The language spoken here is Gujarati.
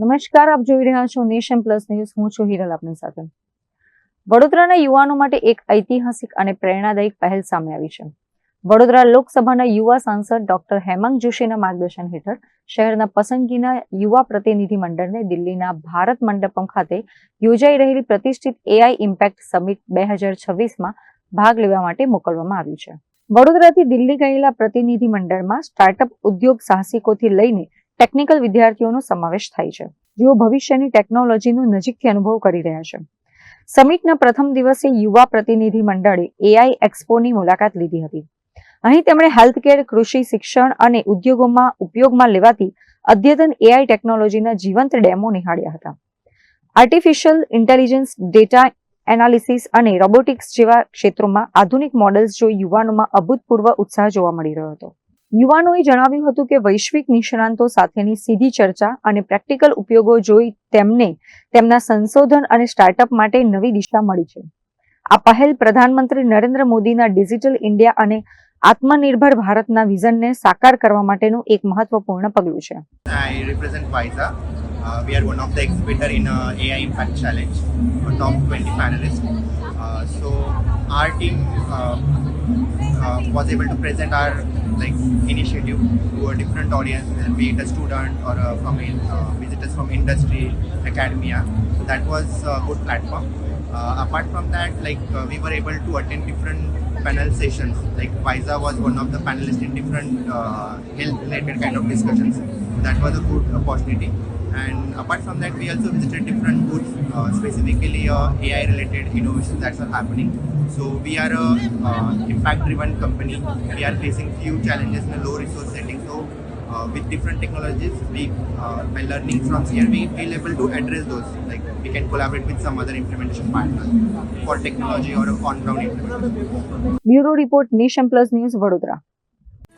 નમસ્કાર, આપ જોઈ રહ્યા છો નેશન પ્લસ ન્યૂઝ. હું છું હિરલ આપની સાથે. વડોદરાના યુવાનો માટે એક ઐતિહાસિક અને પ્રેરણાદાયક પહેલ સામે આવી છે. વડોદરા લોકસભાના યુવા સાંસદ ડોક્ટર હેમાંગ જોશીના માર્ગદર્શન હેઠળ શહેરના પસંદગીના યુવા પ્રતિનિધિ મંડળને દિલ્હીના ભારત મંડપમ ખાતે યોજાઈ રહેલી પ્રતિષ્ઠિત એઆઈ ઇમ્પેક્ટ સમિટ બે હજાર છવ્વીસમાં ભાગ લેવા માટે મોકલવામાં આવ્યું છે. વડોદરાથી દિલ્હી ગયેલા પ્રતિનિધિ મંડળમાં સ્ટાર્ટઅપ ઉદ્યોગ સાહસિકોથી લઈને ટેકનિકલ વિદ્યાર્થીઓનો સમાવેશ થાય છે, જેઓ ભવિષ્યની ટેકનોલોજીનો નજીકથી અનુભવ કરી રહ્યા છે. સમિટના પ્રથમ દિવસે યુવા પ્રતિનિધિ મંડળે એઆઈ એક્સપોની મુલાકાત લીધી હતી. અહીં તેમણે હેલ્થકેર કૃષિ, શિક્ષણ અને ઉદ્યોગોમાં ઉપયોગમાં લેવાતી અદ્યતન એઆઈ ટેકનોલોજીના જીવંત ડેમો નિહાળ્યા હતા. આર્ટિફિશિયલ ઇન્ટેલિજન્સ ડેટા એનાલિસિસ અને રોબોટિક્સ જેવા ક્ષેત્રોમાં આધુનિક મોડેલ્સ જોઈ યુવાનોમાં અભૂતપૂર્વ ઉત્સાહ જોવા મળી રહ્યો હતો. યુવાનોએ જણાવ્યું હતું કે વૈશ્વિક નિષ્ણાંતો સાથેની સીધી ચર્ચા અને પ્રેક્ટિકલ ઉપયોગો જોઈ તેમને તેમના સંશોધન અને સ્ટાર્ટઅપ માટે નવી દિશા મળી છે આ પહેલ પ્રધાનમંત્રી નરેન્દ્ર મોદીના ડિજિટલ ઇન્ડિયા અને આત્મનિર્ભર ભારતના વિઝનને સાકાર કરવા માટેનું એક મહત્વપૂર્ણ પગલું છે. Uh, we are one of the exhibitor in uh, AI Impact Challenge, a top 20 panelists. Uh, so our team uh, uh, was able to present our like initiative to a different audience, be it a student or uh, from visitors from industry, academia. So that was a good platform. Apart from that, like we were able to attend different panel sessions. Like WISA was one of the panelists in different health-related kind of discussions. That was a good opportunity. And apart from that, we also visited different booths, uh, specifically uh, AI-related innovations that are happening. So we are a uh, impact-driven company. We are facing few challenges in a low-resource setting. So uh, with different technologies, we uh, by learning from here, we feel able to address those. Like we can collaborate with some other implementation partner for technology or on-ground implementation. Bureau report, Nation Plus News, Vadodara.